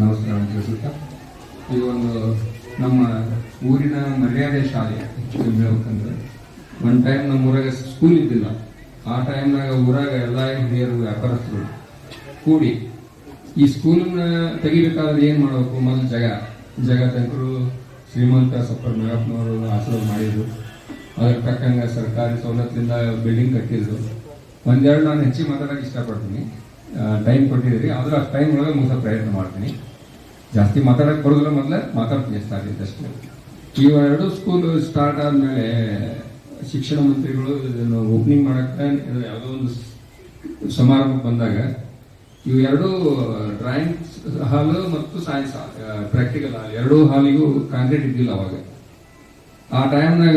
ನಮಸ್ಕಾರ ತಿಳಿಸುತ್ತಾ ಈ ಒಂದು ನಮ್ಮ ಊರಿನ ಮರ್ಯಾದೆ ಶಾಲೆ ಆಕ್ಚುಲಿ ಹೇಳ್ಬೇಕಂದ್ರೆ. ಒನ್ ಟೈಮ್ ನಮ್ಮ ಊರಾಗ ಸ್ಕೂಲ್ ಇದ್ದಿಲ್ಲ. ಆ ಟೈಮ್ನಾಗ ಊರಾಗ ಎಲ್ಲ ಹಿರಿಯರು, ವ್ಯಾಪಾರಸ್ಥರು ಕೂಡಿ ಈ ಸ್ಕೂಲನ್ನ ತೆಗಿಬೇಕಾದ್ರೆ ಏನು ಮಾಡಬೇಕು? ಮೊದಲು ಜಗ. ಜಗತ್ತಂಕರು ಶ್ರೀಮಂತ ಸಪ್ಪರ್ ನಾಗಪ್ಪನವರು ಆಶೀರ್ವಾದ ಮಾಡಿದ್ರು. ಅದ್ರ ತಕ್ಕಂಗೆ ಸರ್ಕಾರಿ ಸವಲತ್ತಿಂದ ಬಿಲ್ಡಿಂಗ್ ಕಟ್ಟಿದ್ರು. ಒಂದೆರಡು ನಾನು ಹೆಚ್ಚಿಗೆ ಮಾತಾಡೋಕೆ ಇಷ್ಟಪಡ್ತೀನಿ. ಟೈಮ್ ಕೊಟ್ಟಿದ್ದೀರಿ. ಆದ್ರೆ ಆ ಟೈಮ್ ಒಳಗೆ ಮುಗಿಸೋ ಪ್ರಯತ್ನ ಮಾಡ್ತೀನಿ. ಜಾಸ್ತಿ ಮಾತಾಡಕ್ಕೆ ಬರೋದಿಲ್ಲ ಮೊದಲೇ ಮಾತಾಡ್ತೀನಿ ಸ್ಟಾರ್ಟ್ ಇದ್ದಷ್ಟೇ ಇವು ಎರಡು ಸ್ಕೂಲ್ ಸ್ಟಾರ್ಟ್ ಆದಮೇಲೆ ಶಿಕ್ಷಣ ಮಂತ್ರಿಗಳು ಇದನ್ನು ಓಪನಿಂಗ್ ಮಾಡಕ್ಕೆ ಯಾವುದೋ ಒಂದು ಸಮಾರಂಭ ಬಂದಾಗ ಇವು ಎರಡು ಡ್ರಾಯಿಂಗ್ ಹಾಲು ಮತ್ತು ಸೈನ್ಸ್ ಪ್ರಾಕ್ಟಿಕಲ್ ಹಾಲ್ ಎರಡೂ ಹಾಲಿಗೂ ಕಾಂಕ್ರೀಟ್ ಇದ್ದಿಲ್ಲ ಅವಾಗ. ಆ ಟೈಮ್ನಾಗ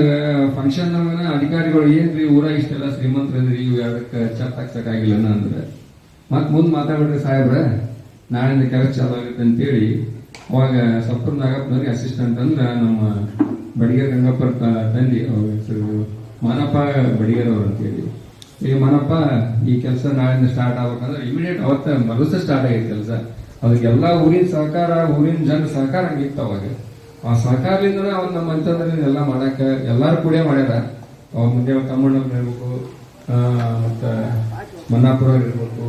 ಫಂಕ್ಷನ್ ಅಧಿಕಾರಿಗಳು ಏನ್ರಿ ಊರಾಗ ಇಷ್ಟೆಲ್ಲ ಶ್ರೀಮಂತರದ್ರಿ ಇವು ಎರಡಕ್ಕೆ ಛತ್ ಹಾಕ್ಸಕ್ಕಾಗಿಲ್ಲ ಅಂದ್ರೆ. ಮತ್ತೆ ಮುಂದೆ ಮಾತಾಡ್ರಿ ಸಾಹೇಬ್ರೆ, ನಾಳೆಯಿಂದ ಕೆಲಸ ಚಾಲು ಆಗುತ್ತೆ ಅಂತೇಳಿ ಅವಾಗ ಸಪ್ಪರ್ ನಾಗಪ್ಪನವ್ರಿಗೆ ಅಸಿಸ್ಟೆಂಟ್ ಅಂದ್ರೆ ನಮ್ಮ ಬಡಿಗೆ ಗಂಗಪ್ಪರ ತ- ತಂದಿ ಅವ್ರ ಹೆಸರು ಮಾನಪ್ಪ ಬಡಿಗೆರ್ ಅವ್ರು ಅಂತೇಳಿ ಈಗ ಮಾನಪ್ಪ, ಈ ಕೆಲಸ ನಾಳಿಂದ ಸ್ಟಾರ್ಟ್ ಆಗ್ಬೇಕಂದ್ರೆ ಇಮಿಡಿಯೇಟ್ ಅವತ್ತ ಮರುಸ ಸ್ಟಾರ್ಟ್ ಆಗೈತೆ ಕೆಲಸ. ಅದಕ್ಕೆಲ್ಲ ಊರಿನ ಸಹಕಾರ, ಊರಿನ ಜನ ಸಹಕಾರ ಹಂಗಿತ್ತು ಅವಾಗ. ಆ ಸಹಕಾರದಿಂದ ಅವ್ರು ನಮ್ಮ ಅಂತಂದ್ರೆ ಎಲ್ಲ ಮಾಡಾಕ ಎಲ್ಲಾರು ಕೂಡ ಮಾಡ್ಯಾರ. ಅವ್ರ ಮುಂದೆ ತಮ್ಮಣ್ಣವ್ರು ಇರ್ಬೇಕು ಮತ್ತ ಮನ್ನಾಪುರ ಇರ್ಬೇಕು.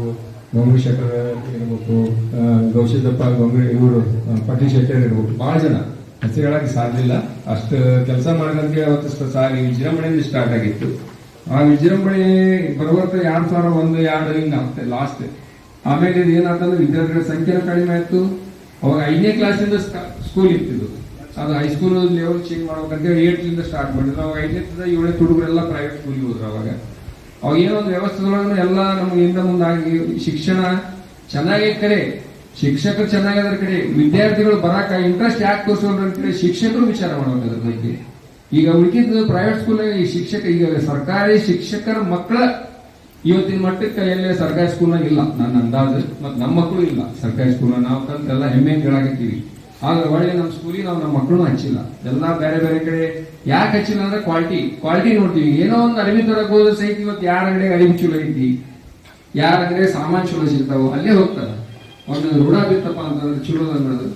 ಗಂಗು ಶೇಖರ್ ಇರ್ಬೇಕು ಗೌಶಿದಪ್ಪ ಗಂಗು ಇವರು ಪಟ್ಟಿ ಶೆಟ್ಟರ್ ಇರ್ಬೇಕು ಬಹಳ ಜನ. ಹೆಸರು ಸಾಧ್ಯ ಇಲ್ಲ. ಅಷ್ಟು ಕೆಲಸ ಮಾಡಿದಂತೆ ಅವತ್ತು ಸಾರಿ ವಿಜೃಂಭಣೆಯಿಂದ ಸ್ಟಾರ್ಟ್ ಆಗಿತ್ತು. ಆ ವಿಜೃಂಭಣೆ ಬರುವತ್ತ ಎರಡು ಸಾವಿರ ಒಂದು ಎರಡು ಆಗ್ತದೆ ಲಾಸ್ಟ್ ಆಮೇಲೆ ಇದು ಏನಾಗ್ತಂದ್ರೆ ವಿದ್ಯಾರ್ಥಿಗಳ ಸಂಖ್ಯೆ ಕಡಿಮೆ ಆಯ್ತು. ಅವಾಗ ಐದನೇ ಕ್ಲಾಸಿಂದ ಸ್ಕೂಲ್ ಇರ್ತಿದ್ದು ಅದು ಹೈಸ್ಕೂಲ್ ಲೆವೆಲ್ ಚೇಂಜ್ ಮಾಡ್ಬೇಕಂತೇಳಿ ಏಟ್ಲಿಂದ ಸ್ಟಾರ್ಟ್ ಮಾಡಿದ್ರು. ಅವಾಗ ಐದನೇ ಏಳನೇ ಹುಡುಗರೆಲ್ಲ ಪ್ರೈವೇಟ್ ಸ್ಕೂಲ್ಗೆ ಹೋದ್ರು ಅವಾಗ. ಅವಾಗ ಏನೋ ಒಂದು ವ್ಯವಸ್ಥೆದೊಳಗೆ ಎಲ್ಲ ನಮ್ಗೆ ಹಿಂದೆ ಮುಂದಾಗಿ ಶಿಕ್ಷಣ ಚೆನ್ನಾಗಿ ಕಡೆ, ಶಿಕ್ಷಕರು ಚೆನ್ನಾಗಿದ್ರೆ ಕಡೆ, ವಿದ್ಯಾರ್ಥಿಗಳು ಬರಾಕ ಇಂಟ್ರೆಸ್ಟ್ ಯಾಕೆ ತೋರಿಸೋದ್ರ ಕಡೆ ಶಿಕ್ಷಕರು ವಿಚಾರ ಮಾಡಬೇಕು ಅದ್ರ ಬಗ್ಗೆ. ಈಗ ಉಳಿಕಿದ ಪ್ರೈವೇಟ್ ಸ್ಕೂಲ್ ಈ ಶಿಕ್ಷಕ, ಈಗ ಸರ್ಕಾರಿ ಶಿಕ್ಷಕರ ಮಕ್ಕಳ ಇವತ್ತಿನ ಮಟ್ಟಕ್ಕೆ ಎಲ್ಲೇ ಸರ್ಕಾರಿ ಸ್ಕೂಲ್ನಾಗ ಇಲ್ಲ. ನನ್ನ ಅಂದಾಜು, ಮತ್ತು ನಮ್ಮ ಮಕ್ಕಳು ಇಲ್ಲ. ಸರ್ಕಾರಿ ಸ್ಕೂಲ್ನಾಗ ನಾವು ಕಲ್ತೆಲ್ಲ ಹೆಮ್ಮೆ ಹೇಳಾಕತ್ತೀವಿ ಆದ್ರೆ ಒಳ್ಳೆ ನಮ್ಮ ಸ್ಕೂಲಿಗೆ ನಾವು ನಮ್ಮ ಮಕ್ಕಳು ಹಚ್ಚಿಲ್ಲ. ಎಲ್ಲ ಬೇರೆ ಬೇರೆ ಕಡೆ ಯಾಕೆ ಹಚ್ಚಿಲ್ಲ ಅಂದ್ರೆ ಕ್ವಾಲಿಟಿ ಕ್ವಾಲಿಟಿ ನೋಡ್ತೀವಿ. ಏನೋ ಒಂದು ಅರಿವಿ ತರಕ್ ಹೋದ್ರೆ ಸಹಿತ ಇವತ್ತು ಯಾರ ಅಂಗಡಿ ಅರಿವಿ ಚಲೋ ಐತಿ? ಯಾರ ಕಡೆ ಸಾಮಾನು ಚಲೋ ಸಿಗ್ತಾವ, ಅಲ್ಲೇ ಹೋಗ್ತಾರೆ. ಒಂದು ರೂಢ ಬಿತ್ತಪ್ಪ ಅಂತಂದ್ರೆ ಚಲೋ ಅನ್ನೋದು.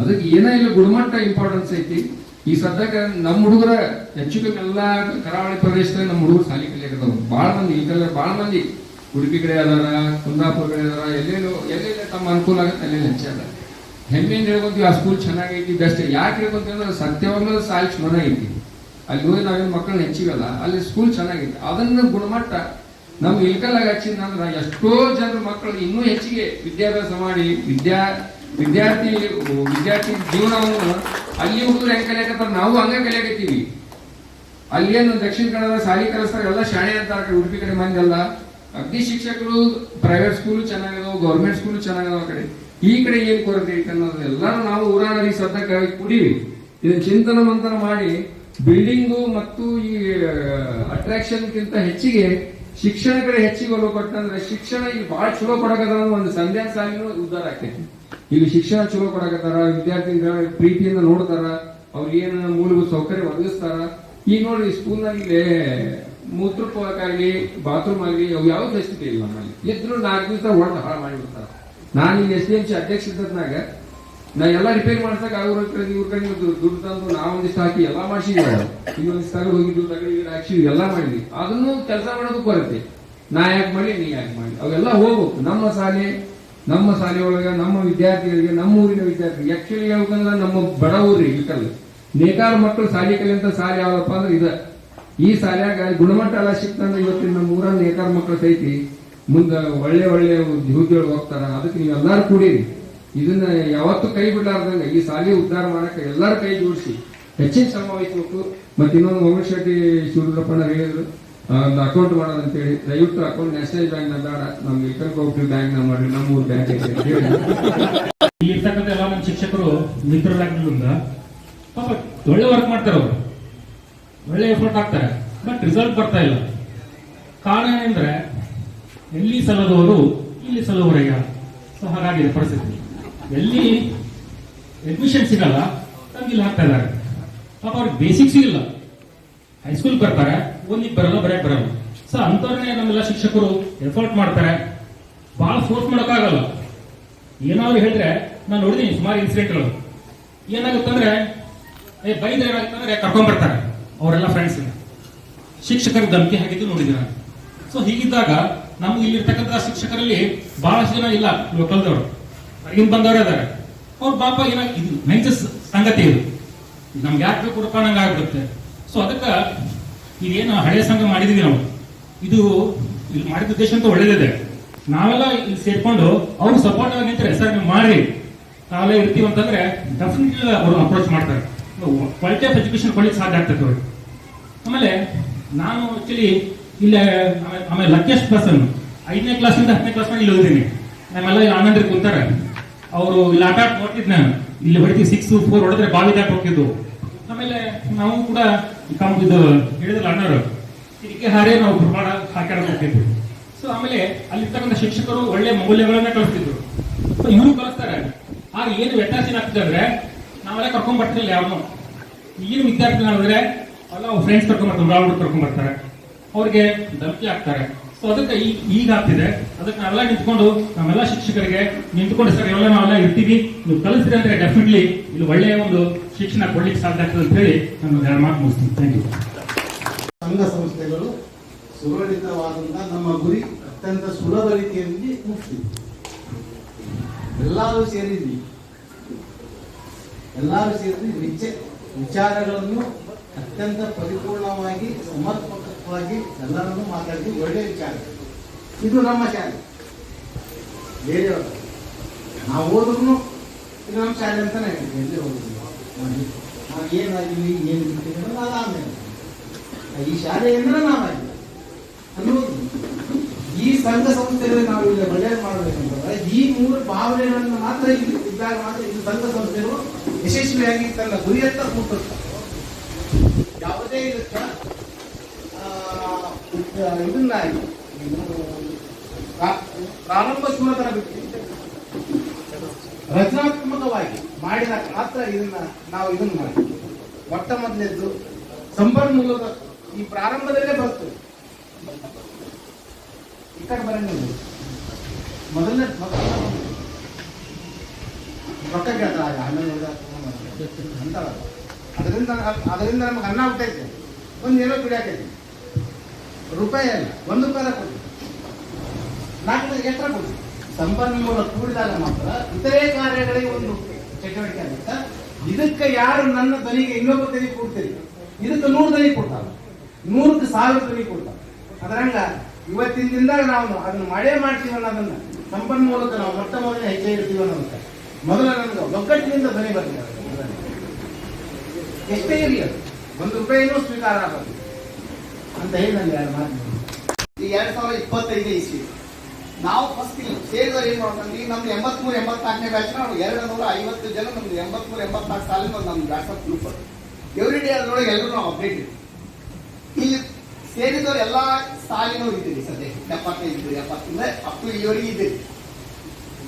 ಅದಕ್ಕೆ ಏನೇ ಇಲ್ಲ ಗುಣಮಟ್ಟ ಇಂಪಾರ್ಟೆನ್ಸ್ ಐತಿ. ಈ ಸದ್ಯಕ್ಕೆ ನಮ್ಮ ಹುಡುಗರ ಹೆಚ್ಚು ಕಮ್ಮಿ ಎಲ್ಲ ಕರಾವಳಿ ಪ್ರದೇಶದಲ್ಲಿ ನಮ್ಮ ಹುಡುಗರು ಸಾಲಿ ಕಲಿಯಾಕತ್ತಾವ ಭಾಳ ಮಂದಿ, ಈ ಕಡೆ ಭಾಳ ಮಂದಿ. ಉಡುಪಿ ಕಡೆ ಅದಾರ, ಕುಂದಾಪುರ ಕಡೆ ಅದಾರ, ಎಲ್ಲೆಲ್ಲೋ, ಎಲ್ಲೆಲ್ಲ ತಮ್ಮ ಅನುಕೂಲ ಆಗುತ್ತೆ, ಅಲ್ಲೆಲ್ಲ ಹೆಚ್ಚಾದ ಹೆಮ್ಮೆಯಿಂದ ಹೇಳ್ಕೊಂತೀವಿ, ಆ ಸ್ಕೂಲ್ ಚೆನ್ನಾಗೈತಿ ಬೆಸ್ಟ್ ಯಾಕೆ ಹೇಳ್ಕೊಂತೀವಿ ಅಂದ್ರೆ, ಸತ್ಯವಾಗ್ಲೂ ಸಾಲಿ ಚಲೋ ಐತಿ ಅಲ್ಲಿ ಹೋಗಿ ನಾವೇನು ಮಕ್ಕಳನ್ನ ಹೆಚ್ಚಿಗಲ್ಲ, ಅಲ್ಲಿ ಸ್ಕೂಲ್ ಚೆನ್ನಾಗೈತಿ ಅದನ್ನ ಗುಣಮಟ್ಟ ನಮ್ಮ ಇಲ್ಕಲ್ಲಾಗ ಹಚ್ಚಿದ್ನಂದ್ರೆ ಎಷ್ಟೋ ಜನರ ಮಕ್ಕಳು ಇನ್ನೂ ಹೆಚ್ಚಿಗೆ ವಿದ್ಯಾಭ್ಯಾಸ ಮಾಡಿ, ವಿದ್ಯಾ, ವಿದ್ಯಾರ್ಥಿ ವಿದ್ಯಾರ್ಥಿ ಜೀವನವನ್ನು ಅಲ್ಲಿ ಹುಡುಗರು ಹೆಂಗ್ ಕಲಿಯಾಕತ್ತಾರ? ನಾವು ಹಂಗೆ ಕಲಿಯಾಕತ್ತೀವಿ. ಅಲ್ಲೇನು ದಕ್ಷಿಣ ಕನ್ನಡ ಸಾಲಿ ಕಲಿಸ್ತಾರೆ, ಎಲ್ಲ ಶಾಣೆ ಕಡೆ ಉಡುಪಿ ಕಡೆ ಮಂದಿ ಅಲ್ಲ. ಅಗ್ನಿ ಶಿಕ್ಷಕರು ಪ್ರೈವೇಟ್ ಸ್ಕೂಲ್ ಚೆನ್ನಾಗಿದಾವೆ ಗೌರ್ಮೆಂಟ್ ಸ್ಕೂಲ್ ಚೆನ್ನಾಗಿದಾವೆ ಕಡೆ. ಈ ಕಡೆ ಏನ್ ಕೊರತೆ ಐತೆ ಅನ್ನೋದು ಎಲ್ಲರೂ ನಾವು ಊರಾಣಿ ಸದ್ಯಕ್ಕೆ ಕುಡೀವಿ. ಇದನ್ನ ಚಿಂತನ ಮಂತನ ಮಾಡಿ ಬಿಲ್ಡಿಂಗು ಮತ್ತು ಈ ಅಟ್ರಾಕ್ಷನ್ಗಿಂತ ಹೆಚ್ಚಿಗೆ ಶಿಕ್ಷಣ ಕಡೆ ಹೆಚ್ಚಿಗೆ ಒಲವು ಕೊಟ್ಟಂದ್ರೆ ಶಿಕ್ಷಣ ಈಗ ಬಹಳ ಚಲೋ ಕೊಡಕತ್ತಾರ ಒಂದು ಸಂಧ್ಯಾ ಸಾಲಿನೂ ಉದ್ದಾರ ಆಗ್ತೈತಿ. ಈಗ ಶಿಕ್ಷಣ ಚಲೋ ಕೊಡಕತ್ತಾರ ವಿದ್ಯಾರ್ಥಿಗಳ ಪ್ರೀತಿಯಿಂದ ನೋಡ್ತಾರ ಅವ್ರಿಗೆ ಏನು ಮೂಲಭೂತ ಸೌಕರ್ಯ ಒದಗಿಸ್ತಾರ. ಈಗ ನೋಡಿ ಸ್ಕೂಲ್ನಾಗ ಇಲ್ಲಿ ಮೂತ್ರಕ್ಕಾಗಲಿ ಬಾತ್ರೂಮ್ ಆಗಲಿ ಅವು ಯಾವ ಫೆಸಿಲಿಟಿ ಇಲ್ಲ ನಮ್ಮಲ್ಲಿ. ಇದ್ರು ನಾಲ್ಕು ದಿವಸ ಹೊಡೆದು ಹಾಳು ಮಾಡಿಬಿಡ್ತಾರೆ. ನಾನು ಈಗ ಎಸ್ ಡಿ ಎಂ ಸಿ ಅಧ್ಯಕ್ಷ ಇದ್ದದ್ನಾಗ, ನಾ ಎಲ್ಲ ರಿಪೇರಿ ಮಾಡ್ಸಕ್ ಅವ್ರ ಕಡೆ ಇವ್ರ ಕಡೆ ದುಡ್ಡು ತಂದು ನಾವೊಂದಿಷ್ಟು ಹಾಕಿ ಎಲ್ಲ ಮಾಡಿಸಿದ್ವಿ ಇನ್ನೊಂದಿಷ್ಟು ತಗದು ಹೋಗಿದ್ದು, ತಗಡಿ ಹಾಕ್ಸಿದ್ವಿ, ಎಲ್ಲ ಮಾಡಿದ್ವಿ. ಅದನ್ನು ಕೆಲಸ ಮಾಡೋದು ಬರುತ್ತೆ ನಾ ಯಾಕೆ ಮಾಡಿ ನೀ ಯಾಕೆ ಮಾಡಿ ಅವೆಲ್ಲ ಹೋಗ್ಬೇಕು. ನಮ್ಮ ಶಾಲೆ ನಮ್ಮ ಶಾಲೆ ಒಳಗೆ, ನಮ್ಮ ವಿದ್ಯಾರ್ಥಿಗಳಿಗೆ, ನಮ್ಮ ಊರಿನ ವಿದ್ಯಾರ್ಥಿ ಆಕ್ಚುಲಿ ಹೇಳ್ಬೇಕಂದ್ರೆ ನಮ್ಮ ಬಡ ಊರಿ ಕಲ್ಲು ನೇಕಾರ ಮಕ್ಕಳು ಶಾಲೆ ಕಲಿಯಂತ ಶಾಲೆ ಯಾವಪ್ಪ ಅಂದ್ರೆ ಇದೆ. ಈ ಶಾಲ್ಯಾಗ ಗುಣಮಟ್ಟ ಎಲ್ಲ ಸಿಕ್ತಂದ್ರೆ ಇವತ್ತಿನ ನಮ್ಮ ಊರ ಏಕರ್ ಮಕ್ಕಳು ಸೈತಿ ಮುಂದೆ ಒಳ್ಳೆ ಒಳ್ಳೆ ಉದ್ಯೋಗಿಗಳು ಹೋಗ್ತಾರ. ಅದಕ್ಕೆ ಎಲ್ಲರೂ ಕೂಡಿರಿ. ಇದನ್ನ ಯಾವತ್ತು ಕೈ ಬಿಡಲಾರ್ದಂಗ ಈ ಸಾಲಿ ಉದ್ಧಾರ ಮಾಡಕ್ಕೆ ಎಲ್ಲರ ಕೈ ಜೋಡಿಸಿ. ಹೆಚ್ಚಿನ ಶ್ರಮ ವಹಿಸಬೇಕು. ಮತ್ತೆ ಇನ್ನೊಂದು ಮೊಗಲ್ ಶೆಟ್ಟಿ ಶಿವರುದ್ರಪ್ಪನ ಹೇಳಿದ್ರು ಒಂದು ಅಕೌಂಟ್ ಮಾಡೋದಂತೇಳಿ. ದಯವಿಟ್ಟು ಅಕೌಂಟ್ ನ್ಯಾಷನಲ್ ಬ್ಯಾಂಕ್ನ ಬೇಡ ನಮ್ಗೆ ಇತರ ಕೋಆಪರೇಟಿವ್ ಬ್ಯಾಂಕ್ನ ಮಾಡಿ ನಮ್ಮ ಊರ್ ಬ್ಯಾಂಕ್ ಇಲ್ಲಿ ಇರ್ತಕ್ಕಂಥ ಎಲ್ಲ ನಮ್ಮ ಶಿಕ್ಷಕರು ಮಿತ್ರರಾಗಿದ್ದರಿಂದ ಪಾಪ ಒಳ್ಳೆ ವರ್ಕ್ ಮಾಡ್ತಾರೆ ಅವರು ಒಳ್ಳೆ ಎಫರ್ಟ್ ಹಾಕ್ತಾರೆ. ಬಟ್ ರಿಸಲ್ಟ್ ಬರ್ತಾ ಇಲ್ಲ. ಕಾರಣ ಏನಂದ್ರೆ ಎಲ್ಲಿ ಸಲ್ಲದವರು, ಇಲ್ಲಿ ಸಲ್ಲುವರೆಯ ಸೊ ಹಾಗಾಗಿದೆ ಪರಿಸ್ಥಿತಿ. ಎಲ್ಲಿ ಅಡ್ಮಿಷನ್ ಸಿಗಲ್ಲ, ನಮ್ಗೆ ಇಲ್ಲಿ ಹಾಕ್ತಾ ಇದ್ದಾರೆ. ಪಾಪ ಅವ್ರಿಗೆ ಬೇಸಿಕ್ಸ್ ಇಲ್ಲ. ಹೈಸ್ಕೂಲ್ ಬರ್ತಾರೆ ಒಂದಿಗೆ ಬರಲ್ಲ ಬರೆಯಕ್ ಬರಲ್ಲ. ಸೊ ಅಂಥವ್ರನ್ನೇ ನಮ್ಮೆಲ್ಲ ಶಿಕ್ಷಕರು ಎಫರ್ಟ್ ಮಾಡ್ತಾರೆ. ಬಹಳ ಫೋರ್ಸ್ ಮಾಡೋಕ್ಕಾಗಲ್ಲ. ಏನಾದ್ರು ಹೇಳಿದ್ರೆ ನಾನು ನೋಡಿದೀನಿ ಸುಮಾರು ಇನ್ಸಿಡೆಂಟ್ಗಳು ಏನಾಗುತ್ತಂದ್ರೆ, ಏ, ಬೈದ್ರೆ ಏನಾಗುತ್ತಂದ್ರೆ ಕರ್ಕೊಂಡ್ಬರ್ತಾರೆ. ಅವರೆಲ್ಲ ಫ್ರೆಂಡ್ಸ್ ಶಿಕ್ಷಕರಿಗೆ ಧಮಕಿ ಹಾಕಿದ್ದು ನೋಡಿದ್ದೀನಿ ನಾನು ಸೊ ಹೀಗಿದ್ದಾಗ ನಮ್ಗೆ ಇಲ್ಲಿರ್ತಕ್ಕಂಥ ಶಿಕ್ಷಕರಲ್ಲಿ ಬಹಳಷ್ಟು ಜನ ಇಲ್ಲ, ಲೋಕಲ್ದವರು. ಹೊರಗಿನ ಬಂದವರೇ ಇದ್ದಾರೆ. ಅವ್ರ ಪಾಪ ಏನ ಇದು ನೈಜ ಸಂಗತಿ ಇದು. ನಮ್ಗೆ ಯಾಕೆ ಬೇಕು ಆಗ್ಬಿಡುತ್ತೆ. ಸೊ ಅದಕ್ಕೆ ಇದೇನು ಹಳೆಯ ಸಂಘ ಮಾಡಿದೀವಿ ನಾವು. ಇದು ಇಲ್ಲಿ ಮಾಡಿದ ಉದ್ದೇಶ ಅಂತ ಒಳ್ಳೇದಿದೆ. ನಾವೆಲ್ಲ ಇಲ್ಲಿ ಸೇರ್ಕೊಂಡು ಅವ್ರು ಸಪೋರ್ಟ್ ಆಗಿ ನಿಂತರೆ ಸರ್ ನೀವು ಮಾಡಿ ನಾವೆಲ್ಲ ಇರ್ತೀವಿ ಅಂತಂದ್ರೆ ಡೆಫಿನೆಟ್ಲಿ ಅವರು ಅಪ್ರೋಚ್ ಮಾಡ್ತಾರೆ. ಕ್ವಾಲಿಟಿ ಆಫ್ ಎಜುಕೇಶನ್ ಕೊಡ್ಲಿಕ್ಕೆ ಸಾಧ್ಯ ಆಗ್ತದೆ ಅವ್ರಿಗೆ. ಆಮೇಲೆ ನಾನು ಆಕ್ಚುಲಿ ಇಲ್ಲೇ ಆಮೇಲೆ- ಲಕ್ಕಿಯಸ್ಟ್ ಪರ್ಸನ್ ಐದನೇ ಕ್ಲಾಸಿಂದ ಹತ್ತನೇ ಕ್ಲಾಸ್ ಇಲ್ಲಿ ಓದಿದ್ದೀನಿ ನಮ್ಮೆಲ್ಲ ಆನಂದ್ರಿ ಕುಂತಾರೆ. ಅವರು ಇಲ್ಲಿ ಆಟ ಆಟ ನೋಡ್ತಿದ್ ನಾನು. ಇಲ್ಲಿ ಹೊಡಿತೀವಿ ಸಿಕ್ಸ್ ಫೋರ್ ಹೊಡೆದ್ರೆ ಬಾವಿ ದಾಟ್ ಹೋಗ್ತಿದ್ವು. ಆಮೇಲೆ ನಾವು ಕೂಡ ಇದು ಹೇಳಿದ್ರಲ್ಲ ಅಣ್ಣರು ಇದಕ್ಕೆ ಹಾರೇ ನಾವು ಪ್ರಮಾಣ ಹಾಕ್ಯಾಡ ಹೋಗ್ತಿದ್ವಿ. ಸೊ ಆಮೇಲೆ ಅಲ್ಲಿರ್ತಕ್ಕಂಥ ಶಿಕ್ಷಕರು ಒಳ್ಳೆ ಮೌಲ್ಯಗಳನ್ನ ಕಳಿಸ್ತಿದ್ರು. ಸೊ ಇವರು ಕಲಿಸ್ತಾರೆ ಆಗ ಏನು ವ್ಯತ್ಯಾಸ ಏನಾಗ್ತದೆ ಅಂದ್ರೆ, ನಾವೆಲ್ಲ ಕರ್ಕೊಂಡ್ ಬರ್ತಿರ್ಲಿಲ್ಲ ಯಾವನು ಈಗಿನ ವಿದ್ಯಾರ್ಥಿಗಳಾದ್ರೆ ಅಲ್ಲ, ಅವ್ರು ಫ್ರೆಂಡ್ಸ್ ಕರ್ಕೊಂಡ್ ಬರ್ತಾರೆ ಕರ್ಕೊಂಡ್ಬರ್ತಾರೆ ಕರ್ಕೊಂಡ್ ಬರ್ತಾರೆ ಅವ್ರಿಗೆ ಧಮಕಿ ಹಾಕ್ತಾರೆ. ಸೊ ಅದಕ್ಕೆ ಈ ಈಗ ಆಗ್ತಿದೆ. ಅದಕ್ಕೆ ನಾವೆಲ್ಲ ನಿಂತ್ಕೊಂಡು, ನಾವೆಲ್ಲ ಶಿಕ್ಷಕರಿಗೆ ನಿಂತ್ಕೊಂಡು, ಸರ್ ಎಲ್ಲ ನಾವೆಲ್ಲ ಇರ್ತೀವಿ. ನೀವು ಕಲಿಸಿದ್ರೆ ಅಂದ್ರೆ ಡೆಫಿನೆಟ್ಲಿ ಇಲ್ಲಿ ಒಳ್ಳೆಯ ಒಂದು ಶಿಕ್ಷಣ ಕೊಡ್ಲಿಕ್ಕೆ ಸಾಧ್ಯ ಆಗ್ತದೆ ಅಂತ ಹೇಳಿ ನಾನು ಎರಡು ಮಾತು ಮುಗಿಸ್ತೀನಿ. ಥ್ಯಾಂಕ್ ಯು ಸಂಘ ಸಂಸ್ಥೆಗಳು ಸುರಳಿತವಾದಂತಹ ನಮ್ಮ ಗುರಿ ಅತ್ಯಂತ ಸುಲಭ ರೀತಿಯಲ್ಲಿ ಮುಗಿಸ್ತೀವಿ ಎಲ್ಲರೂ ಸೇರಿದ್ವಿ ಎಲ್ಲರೂ ಸೇರಿದ್ವಿ. ವಿಚ ವಿಚಾರಗಳನ್ನು ಅತ್ಯಂತ ಪರಿಪೂರ್ಣವಾಗಿ, ಸಮರ್ಪಕವಾಗಿ ಎಲ್ಲರನ್ನೂ ಮಾತಾಡಿ ಒಳ್ಳೆಯ ವಿಚಾರ. ಇದು ನಮ್ಮ ಶಾಲೆ ಬೇರೆಯವರು. ನಾವು ಹೋದ್ರು ಇದು ನಮ್ಮ ಶಾಲೆ ಹೇಳ್ತೀವಿ. ಎಲ್ಲಿ ಹೋಗುದು ನಾವು ಏನಾಗಿವಿ ಏನು ಅಂದ್ರೆ ಅದು ಆಮೇಲೆ ಈ ಶಾಲೆ ಅಂದ್ರೆ ನಾವಾಗಿ ಅನ್ನೋದು ಈ ಸಂಘ ಸಂಸ್ಥೆಗಳು ನಾವು ಇಲ್ಲಿ ಒಳ್ಳೆಯದು ಮಾಡಬೇಕಂತಂದ್ರೆ, ಈ ಮೂರು ಭಾವನೆಗಳನ್ನು ಮಾತ್ರ ಇಲ್ಲಿ ಇದ್ದಾಗ ಮಾತ್ರ ಇದು ಸಂಘ ಸಂಸ್ಥೆಗಳು ಯಶಸ್ವಿಯಾಗಿ ತನ್ನ ಗುರಿಯತ್ತ ಮುಟ್ಟುತ್ತೆ ಯಾವುದೇ ಇದನ್ನ ಪ್ರಾರಂಭ ಶೂರತನ ರಚನಾತ್ಮಕವಾಗಿ ಮಾಡಿದ ಮಾತ್ರ ಇದನ್ನ ನಾವು ಇದನ್ನ ಮಾಡ್ತೀವಿ. ಮೊಟ್ಟ ಮೊದಲನೇದ್ದು ಸಂಪನ್ಮೂಲದ ಈ ಪ್ರಾರಂಭದಲ್ಲೇ ಬರ್ತದೆ ಈ ಕಡೆ ಬರಂಗ ಮೊದಲನೇ ರೊಕ್ಕ ಕೇಳ್ತಾರೆ ಆಮೇಲೆ ಅಂತಾರ ಅದರಿಂದ ಅದರಿಂದ ನಮ್ಗೆ ಅನ್ನ ಆಗ್ತೈತೆ ಒಂದು ಏನೋ ಬಿಡಾಕೈತೆ ರೂಪಾಯಿ ಅಲ್ಲ, ಒಂದು ರೂಪಾಯಿ ಕೊಡಿ. ನಾಲ್ಕು ಎತ್ತರ ಕೊಡ್ತೀವಿ ಸಂಪನ್ಮೂಲ ಕೂಡಿದಾಗ ಮಾತ್ರ ಇತರೆ ಕಾರ್ಯಗಳಿಗೆ ಒಂದು ಚಟುವಟಿಕೆ ಆಗುತ್ತೆ. ಇದಕ್ಕೆ ಯಾರು ನನ್ನ ದನಿಗೆ ಇನ್ನೊಬ್ಬ ದನಿ ಕೊಡ್ತೀರಿ? ಇದಕ್ಕೆ ನೂರು ದನಿ ಕೊಡ್ತಾರ. ನೂರಕ್ಕೆ ಸಾವಿರ ದನಿ ಕೊಡ್ತಾರ. ಅದರಂಗ ಇವತ್ತಿನ ದಿನದಾಗ ನಾವು ಅದನ್ನ ಮಾಡೇ ಮಾಡ್ತೀವಿ ಅನ್ನೋದನ್ನ ಸಂಪನ್ಮೂಲಕ್ಕೆ ನಾವು ಮೊಟ್ಟ ಮೊದಲನೇ ಹೆಚ್ಚಾಗಿರ್ತೀವಿ ಇಡ್ತೀವಿ ಅನ್ನೋದಕ್ಕೆ. ಮೊದಲ ನನಗೆ ಒಗ್ಗಟ್ಟಿನಿಂದ ಧ್ವನಿ ಬರ್ತೀವಿ. ಎಷ್ಟೇ ಇರಲಿ ಒಂದು ರೂಪಾಯಿನೂ ಸ್ವೀಕಾರ ಆಗೋದು ಅಂತ ಹೇಳಿ ನಾನು ಎರಡು ಮಾತು ಈ ಎರಡು ಸಾವಿರದ ಇಪ್ಪತ್ತೈದು ಇಸ್ವಿ. ನಾವು ಫಸ್ಟ್ ಇಲ್ಲಿ ಸೇರಿದವ್ರು ಏನ್ ಈಗ ನಮ್ದು ಎಂಬತ್ಮೂರು, ಎಂಬತ್ನಾಲ್ಕನೇ ಬ್ಯಾಚ್ ನಾವು ಎರಡು ನೂರ ಐವತ್ತು ಜನ, ನಮ್ದು ಎಂಬತ್ಮೂರು, ಎಂಬತ್ನಾಲ್ಕು ಸಾಲಿನ ಒಂದು ನಮ್ಮ ವಾಟ್ಸಪ್ ಗ್ರೂಪ್ ಅದು ಎವ್ರಿ ಡೇ ಅದರೊಳಗೆ ಎಲ್ಲರೂ ನಾವು ಅಪ್ಡೇಟ್ ಇಲ್ಲಿ ಸೇರಿದವ್ರು ಎಲ್ಲ ಸಾಲಿನವ್ರು ಇದ್ದೀರಿ ಸದ್ಯ ಎಪ್ಪತ್ತೈದು ಎಪ್ಪತ್ತಿಂದ ಅಪ್ಪು ಇಲ್ಲಿವರೆಗೆ ಇದ್ದೀರಿ.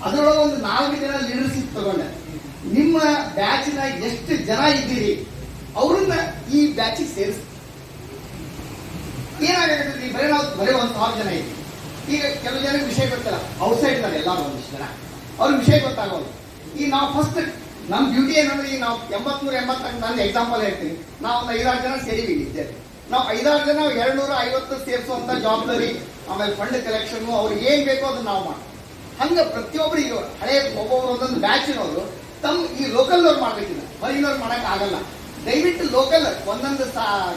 ಅದರೊಳಗೆ ಒಂದು ನಾಲ್ಕು ಜನ ಲೀಡರ್ಶಿಪ್ ತಗೊಂಡೆ. ನಿಮ್ಮ ಬ್ಯಾಚಿನ ಎಷ್ಟು ಜನ ಇದ್ದೀರಿ? ಅವ್ರನ್ನ ಈ ಬ್ಯಾಚಿಗೆ ಸೇರಿಸಿ. ಏನಾಗುತ್ತೆ ಬರೀ ನಾವು ಒಂದು ಸಾವಿರ ಜನ ಇದೆ ಈಗ ಕೆಲವು ಜನಕ್ಕೆ ವಿಷಯ ಗೊತ್ತಿಲ್ಲ ಔಟ್ಸೈಡ್ ಇದ್ದಾರೆ ಎಲ್ಲ ಒಂದಿಷ್ಟು ಜನ. ಅವ್ರಿಗೆ ವಿಷಯ ಗೊತ್ತಾಗೋದು. ಈಗ ನಾವು ಫಸ್ಟ್ ನಮ್ಮ ಡ್ಯೂಟಿ ಏನಂದ್ರೆ ಈಗ ನಾವು ಎಂಬತ್ನೂರ ಎಂಬತ್ನಾಲ್ಕು ನಾನು ಎಕ್ಸಾಂಪಲ್ ಹೇಳ್ತೀನಿ. ನಾವು ಒಂದು ಐದಾರು ಜನ ಸೇರಿವಿ ಇದ್ದೇವೆ. ನಾವು ಐದಾರು ಜನ ಎರಡು ನೂರ ಐವತ್ತು ಸೇರಿಸುವಂತ ಜವಾಬ್ದಾರಿ, ಆಮೇಲೆ ಫಂಡ್ ಕಲೆಕ್ಷನ್ ಅವ್ರಿಗೆ ಏನ್ ಬೇಕೋ ಅದನ್ನ ನಾವು ಮಾಡಿ ಹಂಗ ಪ್ರತಿಯೊಬ್ಬರು ಈಗ ಹಳೆ ಒಬ್ಬೊಬ್ರು ಒಂದೊಂದು ಇರೋರು ತಮ್ಮ ಈ ಲೋಕಲ್ನವ್ರು ಮಾಡಬೇಕಿಲ್ಲ ಮಾಡ್ಬೇಕಿಲ್ಲ. ಹೊರಗಿನವ್ರು ಮಾಡಕ್ ಆಗಲ್ಲ. ದಯವಿಟ್ಟು ಲೋಕಲ್ ಒಂದೊಂದು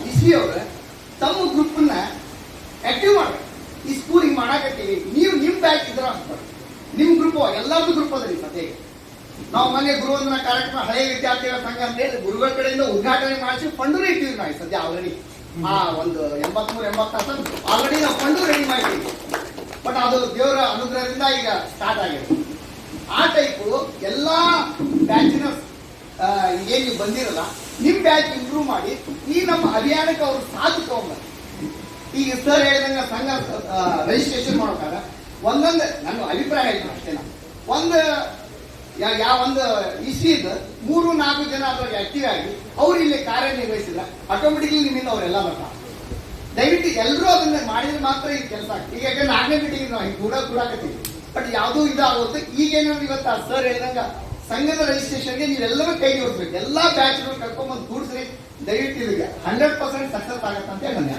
ಇಸ್ವಿ ಅವರು ತಮ್ಮ ಗ್ರೂಪ್ನ ಆಕ್ಟಿವ್ ಮಾಡ್ಬೇಕು ಈ ಸ್ಕೂಲ್ ಹಿಂಗ್ ಮಾಡಾಕತ್ತೀವಿ. ನೀವು ನಿಮ್ ಬ್ಯಾಚ್ ಇದ್ರ ಅಂತ ನಿಮ್ ಗ್ರೂಪ್ ಎಲ್ಲಾರ್ದು ಗ್ರೂಪ್ ಅದರಿ ಸದ್ಯ ನಾವು ಮೊನ್ನೆ ಗುರುವಂದನ ಕಾರ್ಯಕ್ರಮ ಹಳೆಯ ವಿದ್ಯಾರ್ಥಿಗಳ ಸಂಘ ಅಂತ ಹೇಳಿ ಗುರುಗಳ ಕಡೆಯಿಂದ ಉದ್ಘಾಟನೆ ಮಾಡಿಸಿ ಫಂಡು ಇಟ್ಟಿವಿ ನಾವು ಸದ್ಯ ಆಲ್ರೆಡಿ ಆ ಒಂದು ಎಂಬತ್ಮೂರು, ಎಂಬತ್ತಾರು ಆಲ್ರೆಡಿ ನಾವು ಫಂಡು ರೆಡಿ ಮಾಡಿದ್ದೀವಿ ಬಟ್ ಅದು ದೇವರ ಅನುಗ್ರಹದಿಂದ ಈಗ ಸ್ಟಾರ್ಟ್ ಆಗಿದೆ. ಆ ಟೈಪು ಎಲ್ಲಾ ಬ್ಯಾಚಿನ ಏನು ಬಂದಿರಲ್ಲ ಬ್ಯಾಚ್ ಇಂಪ್ರೂವ್ ಮಾಡಿ ಈ ನಮ್ಮ ಅಭಿಯಾನಕ್ಕೆ ಅವರು ಸಾಧು ತಗೊಂಡ್ಬರ್ತಾರೆ ಈಗ ಸರ್ ಹೇಳಿದಂಗ ಸಂಘ ರಿಜಿಸ್ಟ್ರೇಷನ್ ಮಾಡೋಕಾಗ ಒಂದೊಂದು, ನನ್ನ ಅಭಿಪ್ರಾಯ ಹೇಳ್ತೀನಿ ಅಷ್ಟೇ ಒಂದು ಯಾವ ಒಂದು ಇಸ್ವಿದ ಮೂರು, ನಾಲ್ಕು ಜನ ಅದ್ರಾಗ ಆಕ್ಟಿವ್ ಆಗಿ ಅವ್ರು ಇಲ್ಲಿ ಕಾರ್ಯನಿರ್ವಹಿಸಿಲ್ಲ ಆಟೋಮೆಟಿಕ್ಲಿ ನಿಮ್ಮಿಂದ ಅವರೆಲ್ಲ ಬರ್ತಾರೆ. ದಯವಿಟ್ಟು ಎಲ್ಲರೂ ಅದನ್ನ ಮಾಡಿದ್ರೆ ಮಾತ್ರ ಈ ಕೆಲಸ ಆಗ್ತದೆ. ಈಗ ಯಾಕಂದ್ರೆ ನಾಲ್ಕನೇ ಮೀಟಿಂಗ್ ನಾವು ಹಿಂಗೆ ಕೂಡ ಕೂಡ ಬಟ್ ಯಾವುದೂ ಇದಾಗುತ್ತೆ ಏನೋ ಇವತ್ತು ಸರ್ ಹೇಳಿದಂಗ ಸಂಘದ ರಿಜಿಸ್ಟ್ರೇಷನ್ಗೆ ನೀವೆಲ್ಲರೂ ಕೈ ಜೋಡಿಸ್ಬೇಕು. ಎಲ್ಲಾ ಬ್ಯಾಚ್ಗಳು ಕರ್ಕೊಂಡ್ಬಂದು ಕೂಡಿಸ್ರಿ. ದಯವಿಟ್ಟು ಇದಕ್ಕೆ ಹಂಡ್ರೆಡ್ ಪರ್ಸೆಂಟ್ ಸಕ್ಸಸ್ ಆಗತ್ತೆ ಅಂತ ಹೇಳಿ ನನ್ನ